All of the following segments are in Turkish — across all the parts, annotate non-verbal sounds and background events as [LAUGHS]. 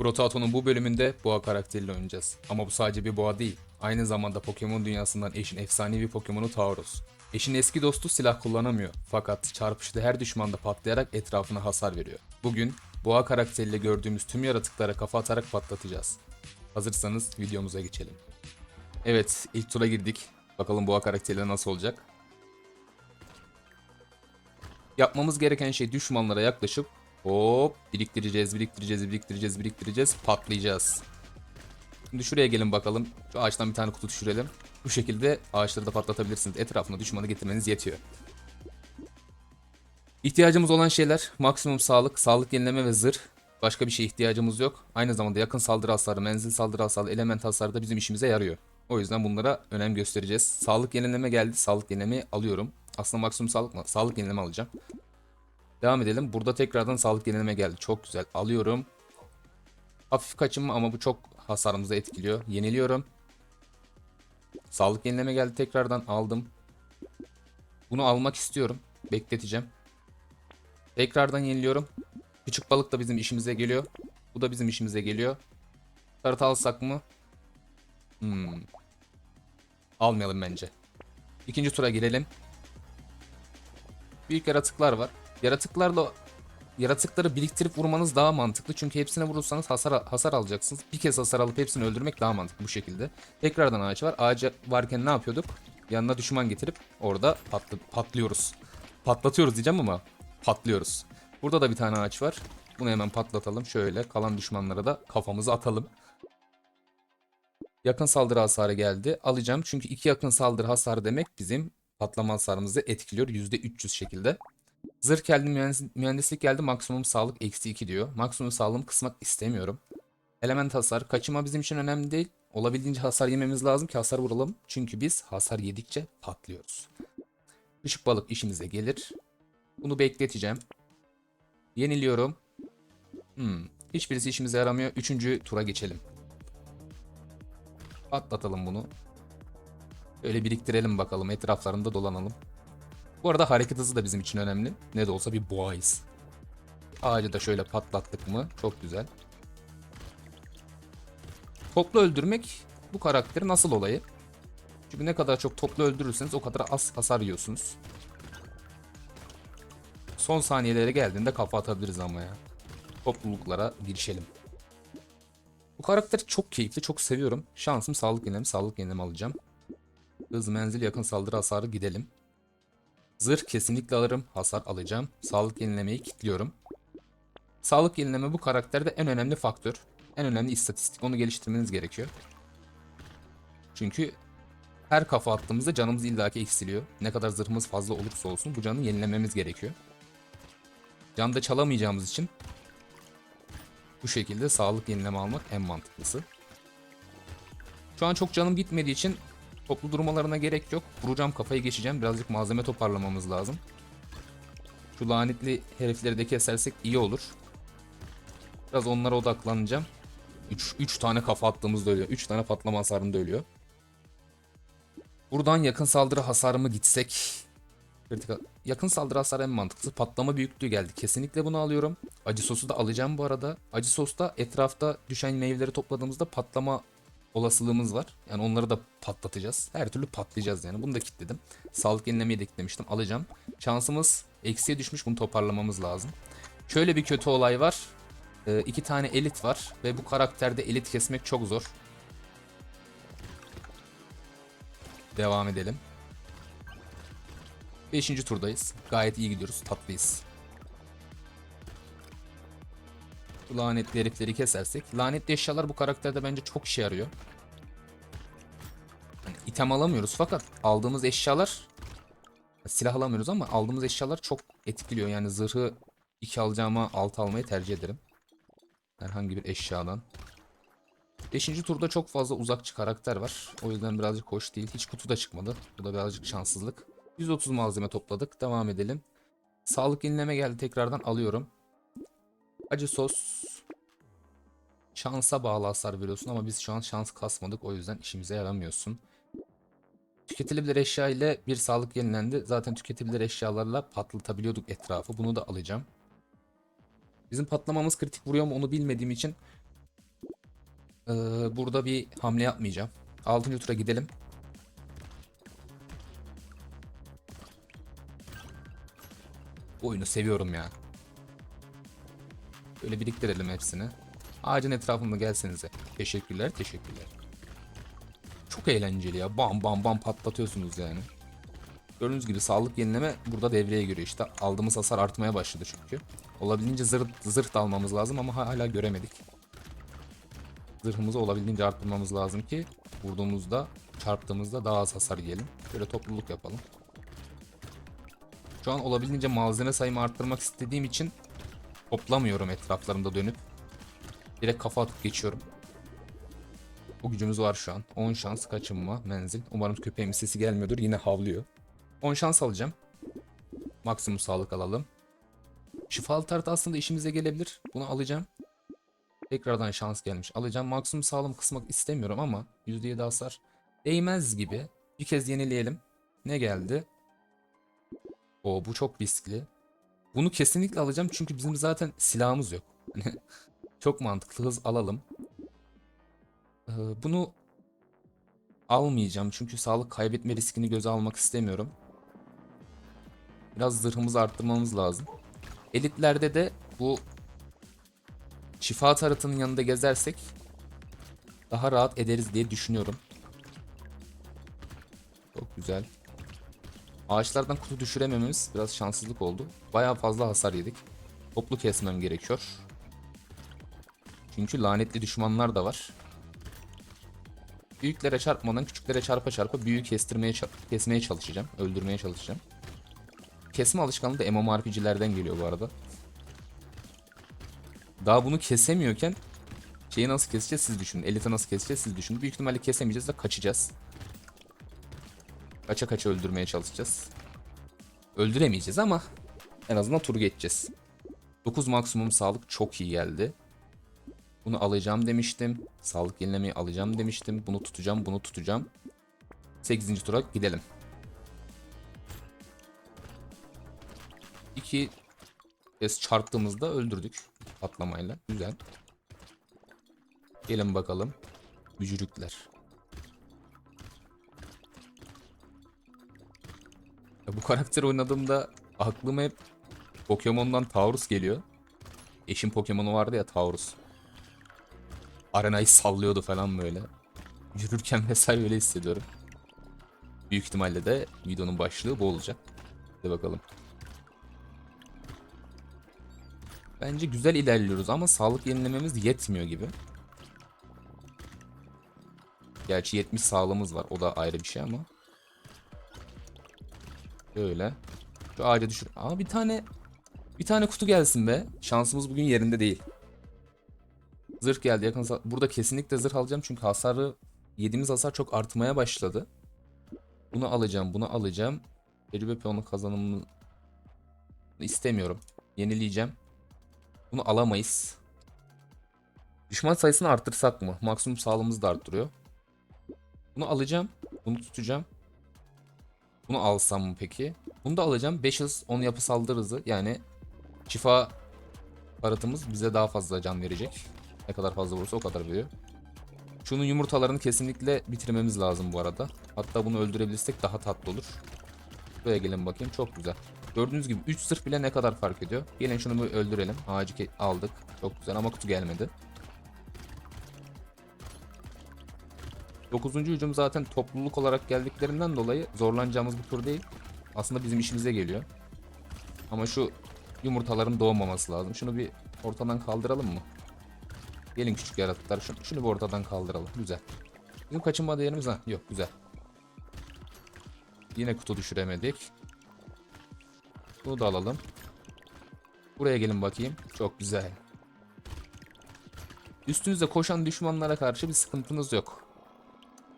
Protato'nun bu bölümünde boğa karakteriyle oynayacağız. Ama bu sadece bir boğa değil. Aynı zamanda Pokemon dünyasından eşin efsanevi Pokemon'u Tauros. Eşin eski dostu silah kullanamıyor. Fakat çarpıştığı her düşmanda patlayarak etrafına hasar veriyor. Bugün boğa karakteriyle gördüğümüz tüm yaratıklara kafa atarak patlatacağız. Hazırsanız videomuza geçelim. Evet ilk tura girdik. Bakalım boğa karakteriyle nasıl olacak. Yapmamız gereken şey düşmanlara yaklaşıp hop biriktireceğiz, biriktireceğiz, biriktireceğiz, biriktireceğiz, patlayacağız. Şimdi şuraya gelin bakalım. Şu ağaçtan bir tane kutu düşürelim. Bu şekilde ağaçları da patlatabilirsiniz. Etrafına düşmanı getirmeniz yetiyor. İhtiyacımız olan şeyler maksimum sağlık, sağlık yenileme ve zırh. Başka bir şeye ihtiyacımız yok. Aynı zamanda yakın saldırı hasarı, menzil saldırı hasarı, element hasarı da bizim işimize yarıyor. O yüzden bunlara önem göstereceğiz. Sağlık yenileme geldi. Sağlık yenilemeyi alıyorum. Aslında maksimum sağlık mı? Sağlık yenileme alacağım. Devam edelim. Burada tekrardan sağlık yenileme geldi. Çok güzel. Alıyorum. Hafif kaçınma ama bu çok hasarımızı etkiliyor. Yeniliyorum. Sağlık yenileme geldi. Tekrardan aldım. Bunu almak istiyorum. Bekleteceğim. Tekrardan yeniliyorum. Küçük balık da bizim işimize geliyor. Bu da bizim işimize geliyor. Kartı alsak mı? Hmm. Almayalım bence. İkinci tura girelim. Büyük yaratıklar var. Yaratıklarla yaratıkları biriktirip vurmanız daha mantıklı. Çünkü hepsine vurursanız hasar hasar alacaksınız. Bir kez hasar alıp hepsini öldürmek daha mantıklı bu şekilde. Tekrardan ağaç var. Ağaca varken ne yapıyorduk? Yanına düşman getirip orada patlı, patlıyoruz. Patlatıyoruz diyeceğim ama patlıyoruz. Burada da bir tane ağaç var. Bunu hemen patlatalım. Şöyle kalan düşmanlara da kafamızı atalım. Yakın saldırı hasarı geldi. Alacağım çünkü iki yakın saldırı hasarı demek bizim patlama hasarımızı etkiliyor. %300 şekilde. Zırh geldi, mühendis- mühendislik geldi. Maksimum sağlık eksi 2 diyor. Maksimum sağlığımı kısmak istemiyorum. Element hasar. Kaçıma bizim için önemli değil. Olabildiğince hasar yememiz lazım ki hasar vuralım. Çünkü biz hasar yedikçe patlıyoruz. Işık balık işimize gelir. Bunu bekleteceğim. Yeniliyorum. Hmm. Hiçbirisi işimize yaramıyor. Üçüncü tura geçelim. Patlatalım bunu. Böyle biriktirelim bakalım. Etraflarında dolanalım. Bu arada hareket hızı da bizim için önemli. Ne de olsa bir boğayız. Ağacı da şöyle patlattık mı çok güzel. Toplu öldürmek bu karakterin nasıl olayı. Çünkü ne kadar çok toplu öldürürseniz o kadar az hasar yiyorsunuz. Son saniyelere geldiğinde kafa atabiliriz ama ya. Topluluklara girişelim. Bu karakter çok keyifli, çok seviyorum. Şansım sağlık yenilemi, sağlık yenilemi alacağım. Hız, menzil, yakın saldırı hasarı gidelim. Zırh kesinlikle alırım. Hasar alacağım. Sağlık yenilemeyi kilitliyorum. Sağlık yenileme bu karakterde en önemli faktör. En önemli istatistik. Onu geliştirmeniz gerekiyor. Çünkü her kafa attığımızda canımız illaki eksiliyor. Ne kadar zırhımız fazla olursa olsun bu canı yenilememiz gerekiyor. Can da çalamayacağımız için bu şekilde sağlık yenileme almak en mantıklısı. Şu an çok canım gitmediği için toplu durmalarına gerek yok. Vuracağım kafayı geçeceğim. Birazcık malzeme toparlamamız lazım. Şu lanetli herifleri de kesersek iyi olur. Biraz onlara odaklanacağım. 3 tane kafa attığımızda ölüyor. 3 tane patlama hasarında ölüyor. Buradan yakın saldırı hasarımı gitsek. Yakın saldırı hasarı en mantıklısı. Patlama büyüklüğü geldi. Kesinlikle bunu alıyorum. Acı sosu da alacağım bu arada. Acı sosta etrafta düşen meyveleri topladığımızda patlama olasılığımız var. Yani onları da patlatacağız. Her türlü patlayacağız yani. Bunu da kilitledim. Sağlık yenilemeyi de kilitlemiştim. Alacağım. Şansımız eksiye düşmüş. Bunu toparlamamız lazım. Şöyle bir kötü olay var. Ee, iki tane elit var. Ve bu karakterde elit kesmek çok zor. Devam edelim. Beşinci turdayız. Gayet iyi gidiyoruz. Tatlıyız. Lanetli herifleri kesersek. Lanetli eşyalar bu karakterde bence çok işe yarıyor. İtem alamıyoruz fakat aldığımız eşyalar silah alamıyoruz ama aldığımız eşyalar çok etkiliyor. Yani zırhı 2 alacağıma 6 almayı tercih ederim. Herhangi bir eşyadan. 5. turda çok fazla uzakçı karakter var. O yüzden birazcık hoş değil. Hiç kutu da çıkmadı. Bu da birazcık şanssızlık. 130 malzeme topladık. Devam edelim. Sağlık yenileme geldi. Tekrardan alıyorum. Acı sos. Şansa bağlı hasar veriyorsun ama biz şu an şans kasmadık. O yüzden işimize yaramıyorsun. Tüketilebilir eşya ile bir sağlık yenilendi. Zaten tüketilebilir eşyalarla patlatabiliyorduk etrafı. Bunu da alacağım. Bizim patlamamız kritik vuruyor mu onu bilmediğim için Ee, burada bir hamle yapmayacağım. 6. tura gidelim. Bu oyunu seviyorum ya. Böyle biriktirelim hepsini. Ağacın etrafında gelsenize. Teşekkürler, teşekkürler. Çok eğlenceli ya. Bam bam bam patlatıyorsunuz yani. Gördüğünüz gibi sağlık yenileme burada devreye giriyor işte. Aldığımız hasar artmaya başladı çünkü. Olabildiğince zırh, zırh da almamız lazım ama hala göremedik. Zırhımızı olabildiğince arttırmamız lazım ki vurduğumuzda, çarptığımızda daha az hasar yiyelim. Böyle topluluk yapalım. Şu an olabildiğince malzeme sayımı arttırmak istediğim için toplamıyorum etraflarımda dönüp. Direkt kafa atıp geçiyorum. Bu gücümüz var şu an. 10 şans kaçınma menzil. Umarım köpeğimin sesi gelmiyordur. Yine havlıyor. 10 şans alacağım. Maksimum sağlık alalım. Şifalı tartı aslında işimize gelebilir. Bunu alacağım. Tekrardan şans gelmiş. Alacağım. Maksimum sağlam kısmak istemiyorum ama %7 hasar değmez gibi. Bir kez yenileyelim. Ne geldi? O bu çok riskli. Bunu kesinlikle alacağım çünkü bizim zaten silahımız yok. [LAUGHS] Hani çok mantıklı hız alalım. Ee, bunu almayacağım çünkü sağlık kaybetme riskini göze almak istemiyorum. Biraz zırhımızı arttırmamız lazım. Elitlerde de bu şifa taratının yanında gezersek daha rahat ederiz diye düşünüyorum. Çok güzel. Ağaçlardan kutu düşüremememiz biraz şanssızlık oldu. Bayağı fazla hasar yedik. Toplu kesmem gerekiyor. Çünkü lanetli düşmanlar da var. Büyüklere çarpmadan küçüklere çarpa çarpa büyüğü kestirmeye kesmeye çalışacağım. Öldürmeye çalışacağım. Kesme alışkanlığı da MMORPG'lerden geliyor bu arada. Daha bunu kesemiyorken şeyi nasıl keseceğiz siz düşünün. Elite nasıl keseceğiz siz düşünün. Büyük ihtimalle kesemeyeceğiz ve kaçacağız. Kaça kaça öldürmeye çalışacağız. Öldüremeyeceğiz ama en azından turu geçeceğiz. 9 maksimum sağlık çok iyi geldi. Bunu alacağım demiştim. Sağlık yenilemeyi alacağım demiştim. Bunu tutacağım, bunu tutacağım. 8. tura gidelim. 2 kez çarptığımızda öldürdük patlamayla. Güzel. Gelin bakalım. Bücürükler. Ya bu karakter oynadığımda aklıma hep Pokemon'dan Taurus geliyor. Eşim Pokemon'u vardı ya Taurus. Arenayı sallıyordu falan böyle. Yürürken [LAUGHS] vesaire öyle hissediyorum. Büyük ihtimalle de videonun başlığı bu olacak. Hadi bakalım. Bence güzel ilerliyoruz ama sağlık yenilememiz yetmiyor gibi. Gerçi 70 sağlığımız var. O da ayrı bir şey ama. Böyle. Şu ağaca düşür. Aa bir tane bir tane kutu gelsin be. Şansımız bugün yerinde değil. Zırh geldi. Yakın burada kesinlikle zırh alacağım çünkü hasarı yediğimiz hasar çok artmaya başladı. Bunu alacağım, bunu alacağım. Tecrübe puanı kazanımını istemiyorum. Yenileyeceğim. Bunu alamayız. Düşman sayısını arttırsak mı? Maksimum sağlığımızı da arttırıyor. Bunu alacağım. Bunu tutacağım. Bunu alsam mı peki? Bunu da alacağım. 5 hız 10 yapı saldırı hızı. Yani şifa baratımız bize daha fazla can verecek. Ne kadar fazla vurursa o kadar veriyor. Şunun yumurtalarını kesinlikle bitirmemiz lazım bu arada. Hatta bunu öldürebilirsek daha tatlı olur. Buraya gelin bakayım. Çok güzel. Gördüğünüz gibi 3 sırf bile ne kadar fark ediyor. Gelin şunu bir öldürelim. Ağacı aldık. Çok güzel ama kutu gelmedi. 9. hücum zaten topluluk olarak geldiklerinden dolayı zorlanacağımız bir tur değil. Aslında bizim işimize geliyor. Ama şu yumurtaların doğmaması lazım. Şunu bir ortadan kaldıralım mı? Gelin küçük yaratıklar. Şunu, şunu bir ortadan kaldıralım. Güzel. Bizim kaçınma değerimiz ha? Yok güzel. Yine kutu düşüremedik. Bunu da alalım. Buraya gelin bakayım. Çok güzel. Üstünüzde koşan düşmanlara karşı bir sıkıntınız yok.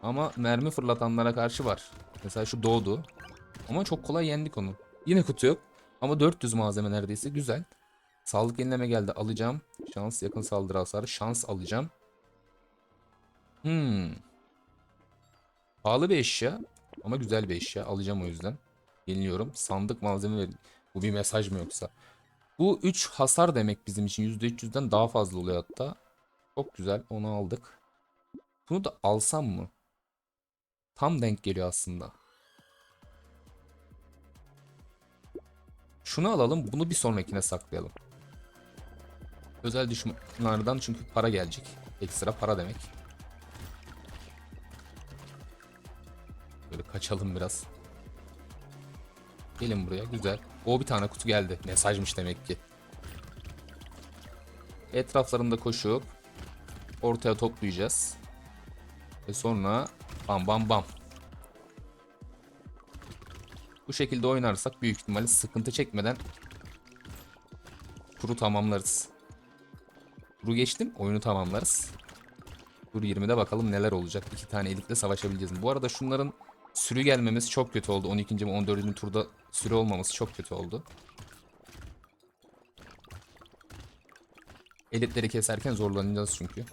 Ama mermi fırlatanlara karşı var. Mesela şu doğdu. Ama çok kolay yendik onu. Yine kutu yok. Ama 400 malzeme neredeyse. Güzel. Sağlık yenileme geldi. Alacağım. Şans yakın saldırı hasarı. Şans alacağım. Hmm. Pahalı bir eşya. Ama güzel bir eşya. Alacağım o yüzden. Yeniliyorum. Sandık malzeme verin. Bu bir mesaj mı yoksa? Bu 3 hasar demek bizim için. %300'den daha fazla oluyor hatta. Çok güzel. Onu aldık. Bunu da alsam mı? Tam denk geliyor aslında. Şunu alalım, bunu bir sonrakine saklayalım. Özel düşmanlardan çünkü para gelecek. Ekstra para demek. Böyle kaçalım biraz. Gelin buraya, güzel. O bir tane kutu geldi. Mesajmış demek ki. Etraflarında koşup ortaya toplayacağız. Ve sonra bam bam bam. Bu şekilde oynarsak büyük ihtimalle sıkıntı çekmeden turu tamamlarız. Turu geçtim oyunu tamamlarız. Tur 20'de bakalım neler olacak. İki tane elitle savaşabileceğiz? Bu arada şunların sürü gelmemesi çok kötü oldu. 12. ve 14. turda sürü olmaması çok kötü oldu. Elitleri keserken zorlanacağız çünkü.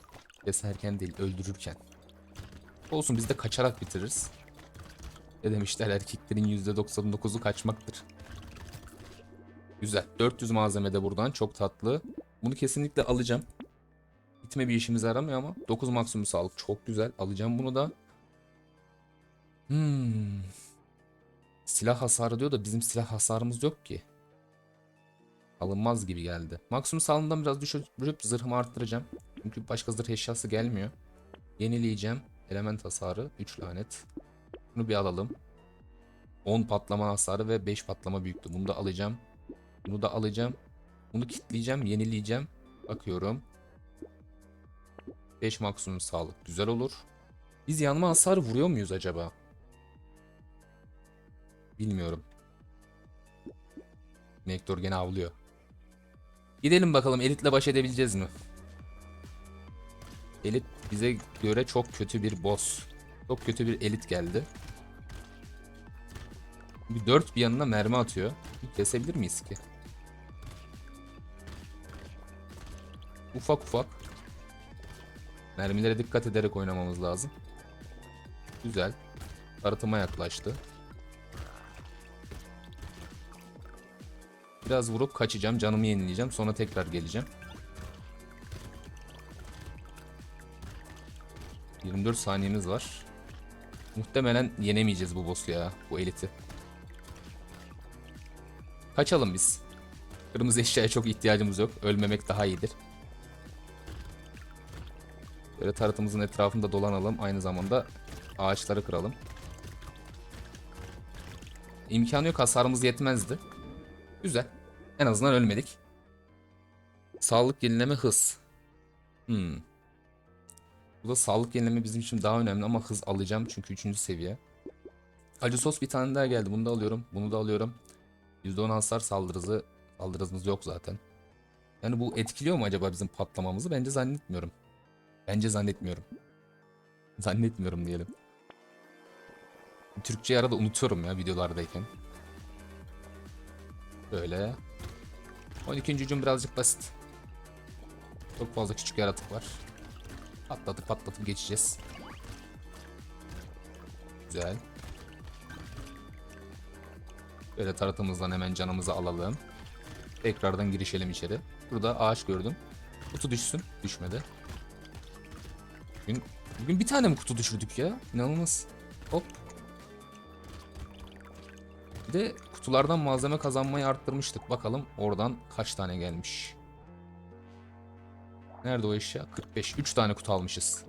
Keserken değil öldürürken. Olsun biz de kaçarak bitiririz. Ne demişler erkeklerin %99'u kaçmaktır. Güzel. 400 malzeme de buradan çok tatlı. Bunu kesinlikle alacağım. Gitme bir işimize yaramıyor ama 9 maksimum sağlık çok güzel. Alacağım bunu da. Hmm. Silah hasarı diyor da bizim silah hasarımız yok ki. Alınmaz gibi geldi. Maksimum sağlığından biraz düşürüp zırhımı arttıracağım. Çünkü başka zırh eşyası gelmiyor. Yenileyeceğim. Element hasarı 3 lanet. Bunu bir alalım. 10 patlama hasarı ve 5 patlama büyüklüğü. Bunu da alacağım. Bunu da alacağım. Bunu kitleyeceğim, yenileyeceğim. Bakıyorum. 5 maksimum sağlık. Güzel olur. Biz yanma hasarı vuruyor muyuz acaba? Bilmiyorum. Nektor gene avlıyor. Gidelim bakalım elitle baş edebileceğiz mi? Elit bize göre çok kötü bir boss. Çok kötü bir elit geldi. Bir dört bir yanına mermi atıyor. Bir kesebilir miyiz ki? Ufak ufak. Mermilere dikkat ederek oynamamız lazım. Güzel. Arıtıma yaklaştı. Biraz vurup kaçacağım. Canımı yenileyeceğim. Sonra tekrar geleceğim. 24 saniyemiz var. Muhtemelen yenemeyeceğiz bu boss'u ya. Bu eliti. Kaçalım biz. Kırmızı eşyaya çok ihtiyacımız yok. Ölmemek daha iyidir. Böyle taratımızın etrafında dolanalım. Aynı zamanda ağaçları kıralım. İmkanı yok hasarımız yetmezdi. Güzel. En azından ölmedik. Sağlık yenileme hız. Hmm. Burada sağlık yenileme bizim için daha önemli ama hız alacağım çünkü 3. seviye. Acı sos bir tane daha geldi. Bunu da alıyorum. Bunu da alıyorum. %10 hasar saldırısı saldırımız yok zaten. Yani bu etkiliyor mu acaba bizim patlamamızı? Bence zannetmiyorum. Bence zannetmiyorum. Zannetmiyorum diyelim. Türkçeyi arada unutuyorum ya videolardayken. Böyle. 12. hücum birazcık basit. Çok fazla küçük yaratık var. Patlatıp patlatıp geçeceğiz. Güzel. Böyle taratımızdan hemen canımızı alalım. Tekrardan girişelim içeri. Burada ağaç gördüm. Kutu düşsün. Düşmedi. Bugün, bugün bir tane mi kutu düşürdük ya? İnanılmaz. Hop. Bir de kutulardan malzeme kazanmayı arttırmıştık. Bakalım oradan kaç tane gelmiş. Nerede o eşya? 45. 3 tane kutu almışız.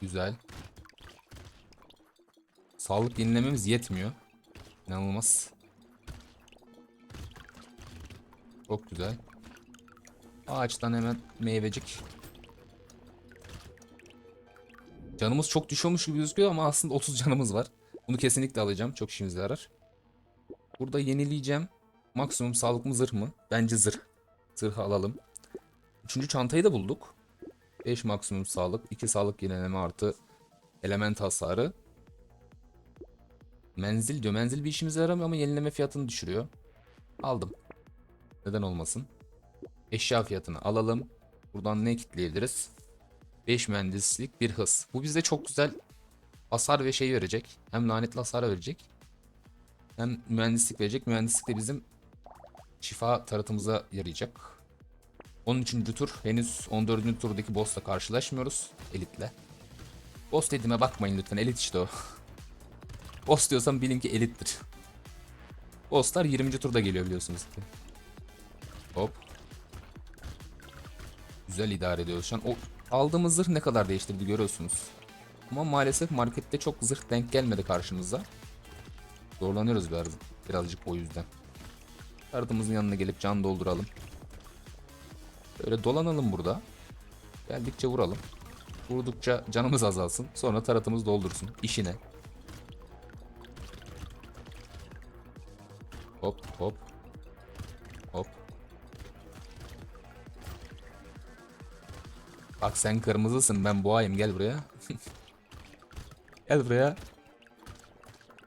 Güzel. Sağlık yenilememiz yetmiyor. İnanılmaz. Çok güzel. Ağaçtan hemen meyvecik. Canımız çok düşüyormuş gibi gözüküyor ama aslında 30 canımız var. Bunu kesinlikle alacağım. Çok işimize yarar. Burada yenileyeceğim. Maksimum sağlık mı zırh mı? Bence zırh. Zırhı alalım. Üçüncü çantayı da bulduk. 5 maksimum sağlık. 2 sağlık yenileme artı element hasarı. Menzil diyor. Menzil bir işimize yaramıyor ama yenileme fiyatını düşürüyor. Aldım. Neden olmasın? Eşya fiyatını alalım. Buradan ne kitleyebiliriz? 5 mühendislik bir hız. Bu bize çok güzel hasar ve şey verecek. Hem lanetli hasar verecek. Hem mühendislik verecek. Mühendislik de bizim şifa taratımıza yarayacak. 13. tur henüz 14. turdaki boss'la karşılaşmıyoruz elitle. Boss dediğime bakmayın lütfen elit işte o. [LAUGHS] Boss diyorsam bilin ki elittir. Boss'lar 20. turda geliyor biliyorsunuz ki. Hop. Güzel idare ediyoruz şu an. O aldığımız zırh ne kadar değiştirdi görüyorsunuz. Ama maalesef markette çok zırh denk gelmedi karşımıza. Zorlanıyoruz biraz, birazcık o yüzden. Ardımızın yanına gelip can dolduralım. Böyle dolanalım burada. Geldikçe vuralım. Vurdukça canımız azalsın. Sonra taratımız doldursun. İşine. Hop hop. Hop. Bak sen kırmızısın ben boğayım gel buraya. [LAUGHS] gel buraya.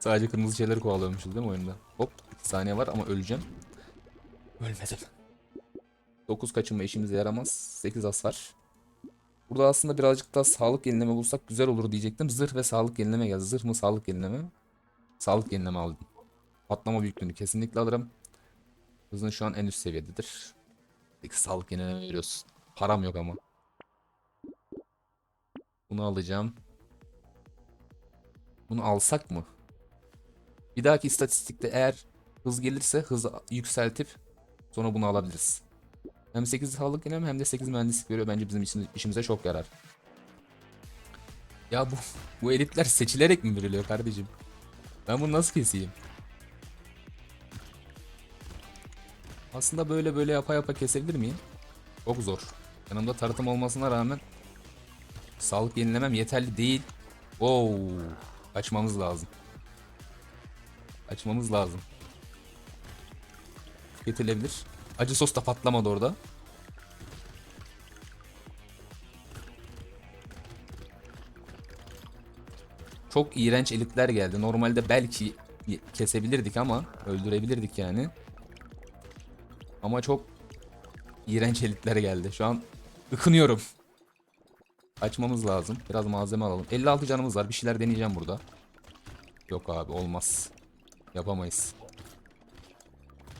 Sadece kırmızı şeyleri kovalıyormuşuz değil mi oyunda? Hop 2 saniye var ama öleceğim. Ölmedim. 9 kaçınma işimize yaramaz. 8 hasar. Burada aslında birazcık daha sağlık yenileme bulsak güzel olur diyecektim. Zırh ve sağlık yenileme geldi. Zırh mı sağlık yenileme? Sağlık yenileme aldım. Patlama büyüklüğünü kesinlikle alırım. Hızın şu an en üst seviyededir. Peki sağlık yenileme veriyorsun. Param yok ama. Bunu alacağım. Bunu alsak mı? Bir dahaki istatistikte eğer hız gelirse hızı yükseltip sonra bunu alabiliriz. Hem 8 sağlık yenileme hem de 8 mühendislik veriyor. Bence bizim işimize çok yarar. Ya bu bu elitler seçilerek mi veriliyor kardeşim? Ben bunu nasıl keseyim? Aslında böyle böyle yapa yapa kesebilir miyim? Çok zor. Yanımda tarıtım olmasına rağmen sağlık yenilemem yeterli değil. Oo, kaçmamız lazım. Kaçmamız lazım. Getirilebilir. Acı sos da patlamadı orada. Çok iğrenç elitler geldi. Normalde belki kesebilirdik ama öldürebilirdik yani. Ama çok iğrenç elitler geldi. Şu an ıkınıyorum. Açmamız lazım. Biraz malzeme alalım. 56 canımız var. Bir şeyler deneyeceğim burada. Yok abi olmaz. Yapamayız.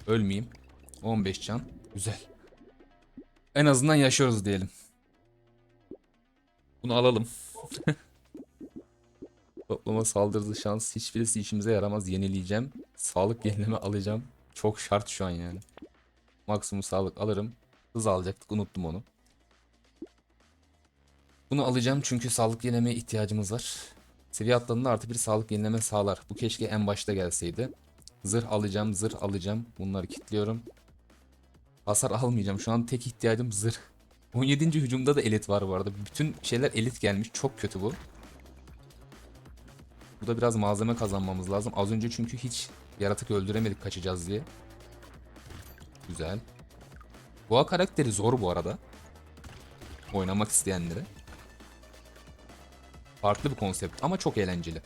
Ölmeyeyim. 15 can. Güzel. En azından yaşıyoruz diyelim. Bunu alalım. [LAUGHS] Toplama saldırısı şans hiçbirisi işimize yaramaz. Yenileyeceğim. Sağlık yenileme alacağım. Çok şart şu an yani. Maksimum sağlık alırım. Hız alacaktık unuttum onu. Bunu alacağım çünkü sağlık yenilemeye ihtiyacımız var. Seviye atladığında artı bir sağlık yenileme sağlar. Bu keşke en başta gelseydi. Zırh alacağım, zırh alacağım. Bunları kilitliyorum. Hasar almayacağım. Şu an tek ihtiyacım zırh. 17. hücumda da elit var bu arada. Bütün şeyler elit gelmiş. Çok kötü bu. Burada biraz malzeme kazanmamız lazım. Az önce çünkü hiç yaratık öldüremedik kaçacağız diye. Güzel. Boğa karakteri zor bu arada. Oynamak isteyenlere. Farklı bir konsept ama çok eğlenceli.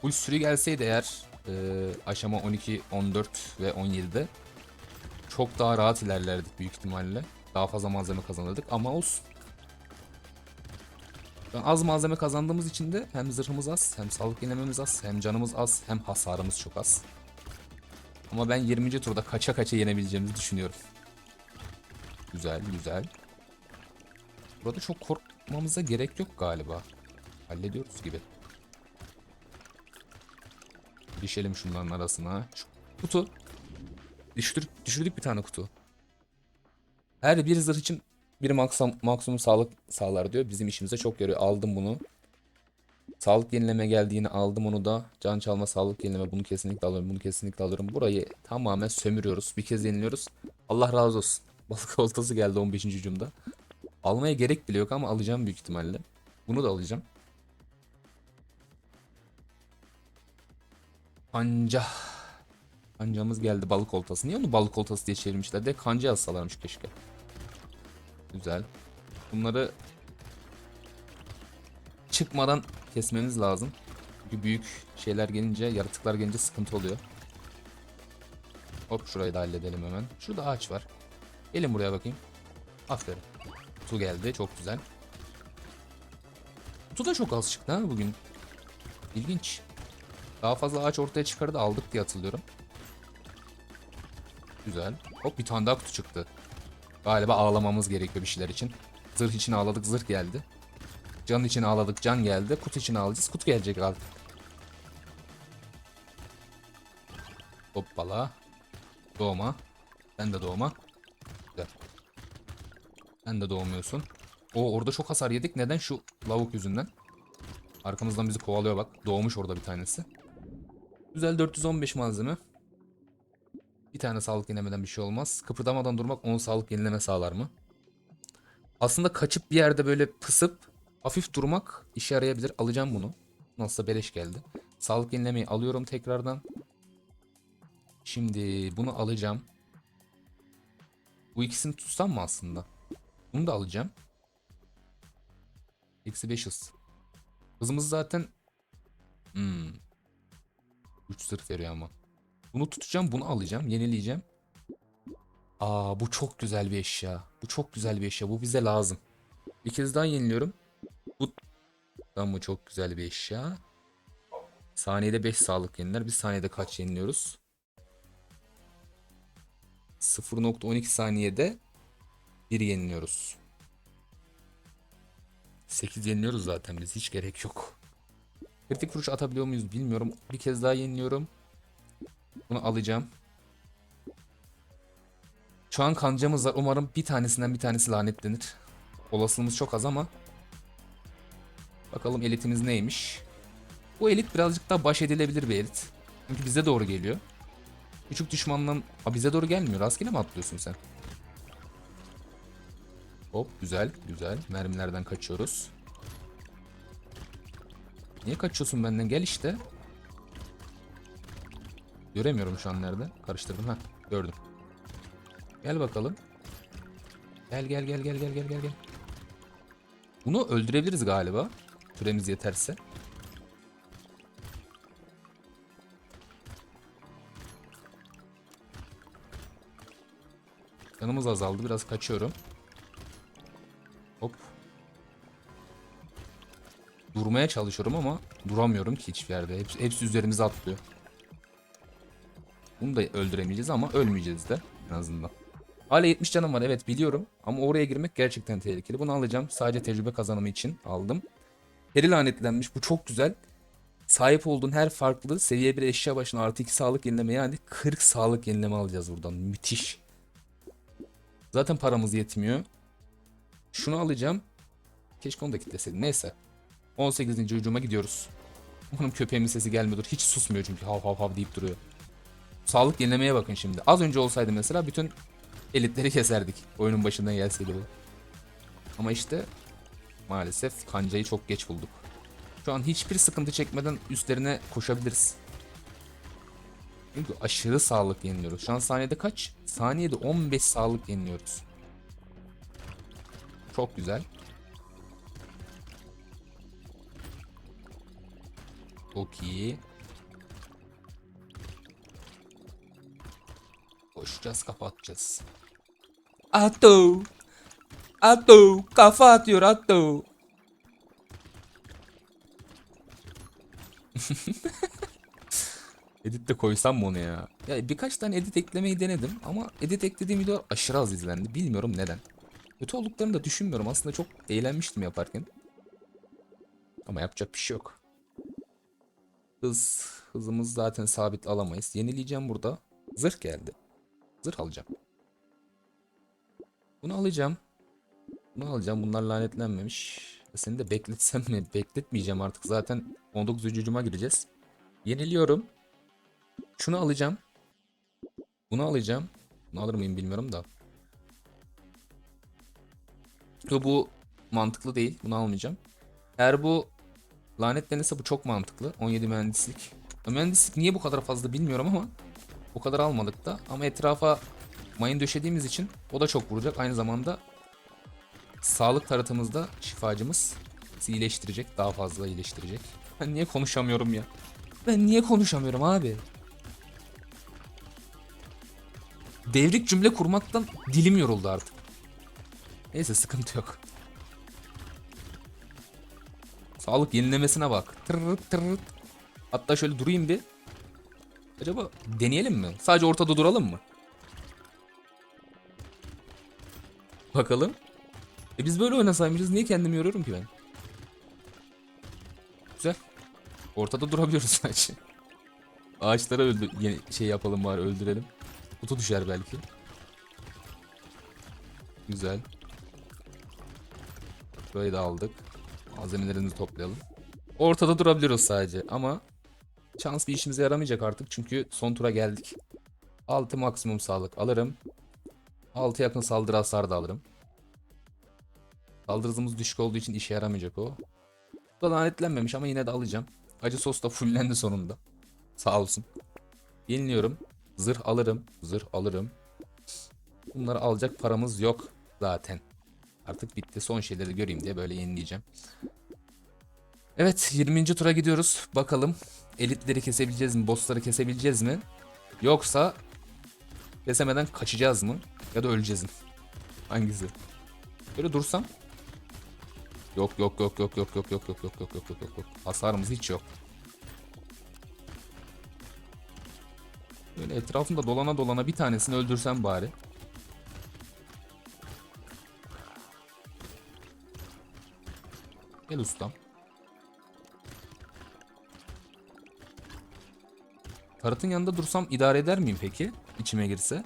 Full sürü gelseydi eğer e, aşama 12, 14 ve 17'de çok daha rahat ilerlerdik büyük ihtimalle. Daha fazla malzeme kazanırdık ama olsun. Ben az malzeme kazandığımız için de hem zırhımız az, hem sağlık yenememiz az, hem canımız az, hem hasarımız çok az. Ama ben 20. turda kaça kaça yenebileceğimizi düşünüyorum. Güzel, güzel. Burada çok korkmamıza gerek yok galiba. Hallediyoruz gibi. Düşelim şunların arasına. Şu kutu. Düşürdük, düşürdük bir tane kutu. Her bir zırh için bir maksimum, maksimum sağlık sağlar diyor. Bizim işimize çok yarıyor. Aldım bunu. Sağlık yenileme geldiğini aldım onu da. Can çalma sağlık yenileme bunu kesinlikle alıyorum. Bunu kesinlikle alıyorum. Burayı tamamen sömürüyoruz. Bir kez yeniliyoruz. Allah razı olsun. [LAUGHS] Balık oltası geldi 15. hücumda. Almaya gerek bile yok ama alacağım büyük ihtimalle. Bunu da alacağım. Anca. Kancamız geldi balık oltası. Niye onu balık oltası diye çevirmişler de kanca yazsalarmış keşke. Güzel. Bunları çıkmadan kesmemiz lazım. Çünkü büyük şeyler gelince, yaratıklar gelince sıkıntı oluyor. Hop şurayı da halledelim hemen. Şurada ağaç var. Gelin buraya bakayım. Aferin. Kutu geldi. Çok güzel. Kutu da çok az çıktı ha bugün. İlginç. Daha fazla ağaç ortaya çıkardı aldık diye hatırlıyorum. Güzel. Hop bir tane daha kutu çıktı. Galiba ağlamamız gerekiyor bir şeyler için. Zırh için ağladık zırh geldi. Can için ağladık can geldi. Kutu için ağlayacağız kutu gelecek artık. Hoppala. Doğma. Sen de doğma. Güzel. Sen de doğmuyorsun. O orada çok hasar yedik. Neden? Şu lavuk yüzünden. Arkamızdan bizi kovalıyor bak. Doğmuş orada bir tanesi. Güzel 415 malzeme. Bir tane sağlık yenilemeden bir şey olmaz. Kıpırdamadan durmak 10 sağlık yenileme sağlar mı? Aslında kaçıp bir yerde böyle pısıp hafif durmak işe yarayabilir. Alacağım bunu. Nasılsa beleş geldi. Sağlık yenilemeyi alıyorum tekrardan. Şimdi bunu alacağım. Bu ikisini tutsam mı aslında? Bunu da alacağım. Eksi 5 hız. Hızımız zaten... Hmm. 3 zırh veriyor ama. Bunu tutacağım, bunu alacağım, yenileyeceğim. Aa bu çok güzel bir eşya. Bu çok güzel bir eşya. Bu bize lazım. Bir kez daha yeniliyorum. Bu Tamam bu çok güzel bir eşya. Saniyede 5 sağlık yeniler. Biz saniyede kaç yeniliyoruz? 0.12 saniyede 1 yeniliyoruz. 8 yeniliyoruz zaten biz. Hiç gerek yok. Kritik vuruş atabiliyor muyuz bilmiyorum. Bir kez daha yeniliyorum. Bunu alacağım. Şu an kancamız var. Umarım bir tanesinden bir tanesi lanetlenir. Olasılığımız çok az ama. Bakalım elitimiz neymiş. Bu elit birazcık daha baş edilebilir bir elit. Çünkü bize doğru geliyor. Küçük düşmandan... Aa, bize doğru gelmiyor. Rastgele mi atlıyorsun sen? Hop güzel güzel. Mermilerden kaçıyoruz. Niye kaçıyorsun benden? Gel işte. Göremiyorum şu an nerede. Karıştırdım ha. Gördüm. Gel bakalım. Gel gel gel gel gel gel gel gel. Bunu öldürebiliriz galiba. Süremiz yeterse. Canımız azaldı. Biraz kaçıyorum. Durmaya çalışıyorum ama duramıyorum ki hiçbir yerde. Hepsi, hepsi üzerimize atlıyor. Bunu da öldüremeyeceğiz ama ölmeyeceğiz de en azından. Hala 70 canım var evet biliyorum. Ama oraya girmek gerçekten tehlikeli. Bunu alacağım. Sadece tecrübe kazanımı için aldım. Peri lanetlenmiş. Bu çok güzel. Sahip olduğun her farklı seviye bir eşya başına artı 2 sağlık yenileme yani 40 sağlık yenileme alacağız buradan. Müthiş. Zaten paramız yetmiyor. Şunu alacağım. Keşke onu da kitleseydim. Neyse. 18. hücuma gidiyoruz. Umarım köpeğimin sesi gelmiyordur. Hiç susmuyor çünkü hav hav hav deyip duruyor. Sağlık yenilemeye bakın şimdi. Az önce olsaydı mesela bütün elitleri [LAUGHS] keserdik. Oyunun başından gelseydi bu. Ama işte maalesef kancayı çok geç bulduk. Şu an hiçbir sıkıntı çekmeden üstlerine koşabiliriz. Çünkü aşırı sağlık yeniliyoruz. Şu an saniyede kaç? Saniyede 15 sağlık yeniliyoruz. Çok güzel. Çok iyi. Koşacağız kapatacağız. Ato. Ato. Kafa atıyor Ato. [LAUGHS] edit de koysam mı onu ya? Ya birkaç tane edit eklemeyi denedim ama edit eklediğim video aşırı az izlendi. Bilmiyorum neden. Kötü olduklarını da düşünmüyorum. Aslında çok eğlenmiştim yaparken. Ama yapacak bir şey yok. Hız, hızımız zaten sabit alamayız. Yenileyeceğim burada. Zırh geldi. Zırh alacağım. Bunu alacağım. Bunu alacağım. Bunlar lanetlenmemiş. Seni de bekletsem mi? Bekletmeyeceğim artık. Zaten 19. hücuma gireceğiz. Yeniliyorum. Şunu alacağım. Bunu alacağım. Bunu alır mıyım bilmiyorum da. Bu mantıklı değil. Bunu almayacağım. Eğer bu lanetlenirse bu çok mantıklı. 17 mühendislik. Mühendislik niye bu kadar fazla bilmiyorum ama o kadar almadık da. Ama etrafa mayın döşediğimiz için o da çok vuracak. Aynı zamanda sağlık taratımızda şifacımız iyileştirecek. Daha fazla iyileştirecek. Ben niye konuşamıyorum ya? Ben niye konuşamıyorum abi? Devrik cümle kurmaktan dilim yoruldu artık. Neyse sıkıntı yok. Sağlık yenilemesine bak. Tırırt tırırt. Hatta şöyle durayım bir. Acaba deneyelim mi? Sadece ortada duralım mı? Bakalım. E biz böyle oynasaymışız. Niye kendimi yoruyorum ki ben? Güzel. Ortada durabiliyoruz [LAUGHS] sadece. Ağaçlara öldü yeni şey yapalım bari öldürelim. Kutu düşer belki. Güzel. Burayı da aldık. Malzemelerimizi toplayalım. Ortada durabiliyoruz sadece ama şans bir işimize yaramayacak artık çünkü son tura geldik. 6 maksimum sağlık alırım. 6 yakın saldırı hasarı da alırım. Saldırı düşük olduğu için işe yaramayacak o. Bu da lanetlenmemiş ama yine de alacağım. Acı sos da fullendi sonunda. Sağ olsun. Yeniliyorum. Zırh alırım. Zırh alırım. Bunları alacak paramız yok zaten. Artık bitti. Son şeyleri göreyim diye böyle yenileyeceğim. Evet 20. tura gidiyoruz. Bakalım elitleri kesebileceğiz mi? Bossları kesebileceğiz mi? Yoksa kesemeden kaçacağız mı? Ya da öleceğiz mi? Hangisi? Böyle dursam. Yok yok yok yok yok yok yok yok yok yok yok yok yok yok. Hasarımız hiç yok. Böyle etrafında dolana dolana bir tanesini öldürsem bari. Gel ustam. Tarıtın yanında dursam idare eder miyim peki? İçime girse.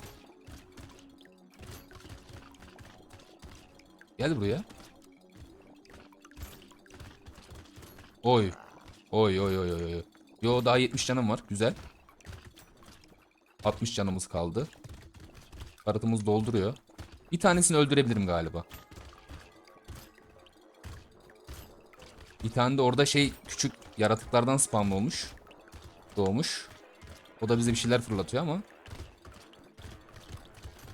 Gel buraya. Oy. Oy oy oy oy. Yo daha 70 canım var. Güzel. 60 canımız kaldı. Tarıtımız dolduruyor. Bir tanesini öldürebilirim galiba. Tane de orada şey küçük yaratıklardan spawn olmuş. Doğmuş. O da bize bir şeyler fırlatıyor ama.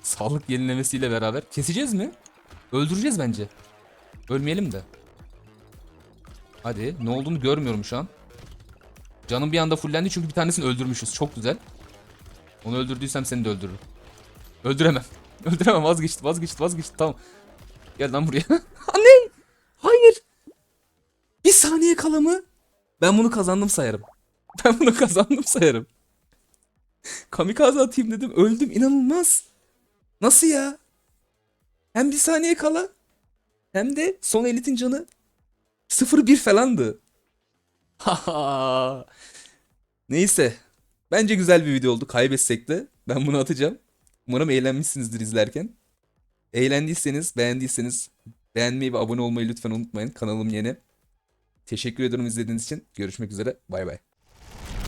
Sağlık yenilemesiyle beraber. Keseceğiz mi? Öldüreceğiz bence. Ölmeyelim de. Hadi. Ne olduğunu görmüyorum şu an. Canım bir anda fullendi çünkü bir tanesini öldürmüşüz. Çok güzel. Onu öldürdüysem seni de öldürürüm. Öldüremem. [LAUGHS] Öldüremem vazgeçti vazgeçti vazgeçti tamam. Gel lan buraya. [LAUGHS] Bir saniye kala mı? Ben bunu kazandım sayarım. [LAUGHS] Ben bunu kazandım sayarım. Kamikaze atayım dedim öldüm inanılmaz. Nasıl ya? Hem bir saniye kala hem de son elitin canı 0-1 falandı. [LAUGHS] Neyse. Bence güzel bir video oldu. Kaybetsek de ben bunu atacağım. Umarım eğlenmişsinizdir izlerken. Eğlendiyseniz, beğendiyseniz beğenmeyi ve abone olmayı lütfen unutmayın. Kanalım yeni. Teşekkür ederim izlediğiniz için. Görüşmek üzere. Bay bay.